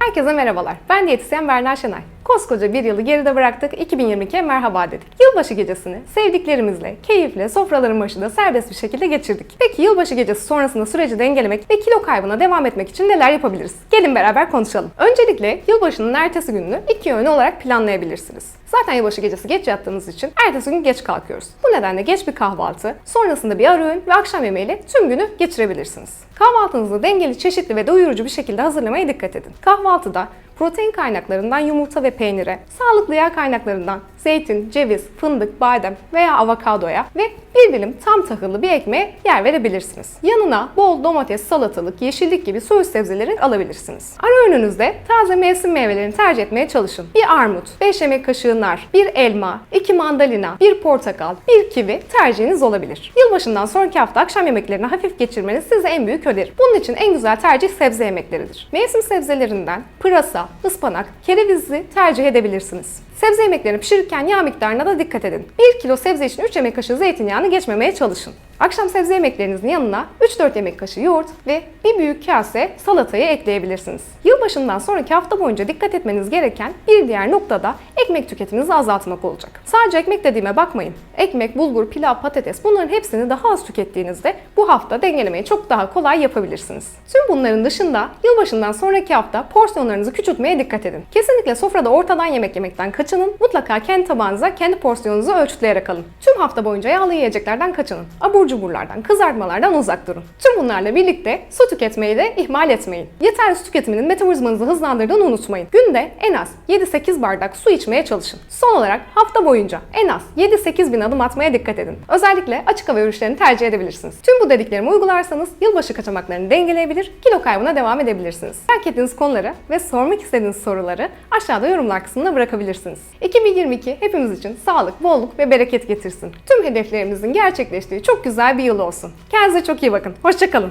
Herkese merhabalar. Ben diyetisyen Berna Şenay. Koskoca bir yılı geride bıraktık, 2022'ye merhaba dedik. Yılbaşı gecesini sevdiklerimizle, keyifle, sofraların başında serbest bir şekilde geçirdik. Peki yılbaşı gecesi sonrasında süreci dengelemek ve kilo kaybına devam etmek için neler yapabiliriz? Gelin beraber konuşalım. Öncelikle yılbaşının ertesi gününü iki yönlü olarak planlayabilirsiniz. Zaten yılbaşı gecesi geç yattığımız için ertesi gün geç kalkıyoruz. Bu nedenle geç bir kahvaltı, sonrasında bir ara öğün ve akşam yemeğiyle tüm günü geçirebilirsiniz. Kahvaltınızı dengeli, çeşitli ve doyurucu bir şekilde hazırlamaya dikkat edin. Kahvaltıda protein kaynaklarından yumurta ve peynire, sağlıklı yağ kaynaklarından zeytin, ceviz, fındık, badem veya avokadoya ve bir dilim tam tahıllı bir ekmeğe yer verebilirsiniz. Yanına bol domates, salatalık, yeşillik gibi söğüş sebzeleri alabilirsiniz. Ara öğününüzde taze mevsim meyvelerini tercih etmeye çalışın. Bir armut, 5 yemek kaşığı nar, bir elma, 2 mandalina, bir portakal, bir kivi tercihiniz olabilir. Yılbaşından sonraki hafta akşam yemeklerini hafif geçirmeniz size en büyük önerim. Bunun için en güzel tercih sebze yemekleridir. Mevsim sebzelerinden pırasa, ıspanak, kerevizi tercih edebilirsiniz. Sebze yemeklerini pişirirken yağ miktarına da dikkat edin. 1 kilo sebze için 3 yemek kaşığı zeytinyağını geçmemeye çalışın. Akşam sebze yemeklerinizin yanına 3-4 yemek kaşığı yoğurt ve bir büyük kase salatayı ekleyebilirsiniz. Yılbaşından sonraki hafta boyunca dikkat etmeniz gereken bir diğer nokta da ekmek tüketiminizi azaltmak olacak. Sadece ekmek dediğime bakmayın. Ekmek, bulgur, pilav, patates bunların hepsini daha az tükettiğinizde bu hafta dengelemeyi çok daha kolay yapabilirsiniz. Tüm bunların dışında yılbaşından sonraki hafta porsiyonlarınızı küçültmeye dikkat edin. Kesinlikle sofrada ortadan yemek yemekten kaçının. Mutlaka kendi tabağınıza kendi porsiyonunuzu ölçütleyerek alın. Tüm hafta boyunca yağlı yiyeceklerden kaçının. Abur cuburlardan, kızartmalardan uzak durun. Tüm bunlarla birlikte su tüketmeyi de ihmal etmeyin. Yeterli su tüketiminin metabolizmanızı hızlandırdığını unutmayın. Günde en az 7-8 bardak su içmeye çalışın. Son olarak hafta boyunca en az 7-8 bin adım atmaya dikkat edin. Özellikle açık hava yürüyüşlerini tercih edebilirsiniz. Tüm bu dediklerimi uygularsanız yılbaşı kaçamaklarını dengeleyebilir, kilo kaybına devam edebilirsiniz. Merak ettiğiniz konuları ve sormak istediğiniz soruları aşağıda yorumlar kısmına bırakabilirsiniz. 2022 hepimiz için sağlık, bolluk ve bereket getirsin. Tüm hedeflerimizin gerçekleştiği çok güzel bir yıl olsun. Kendinize çok iyi bakın. Hoşçakalın.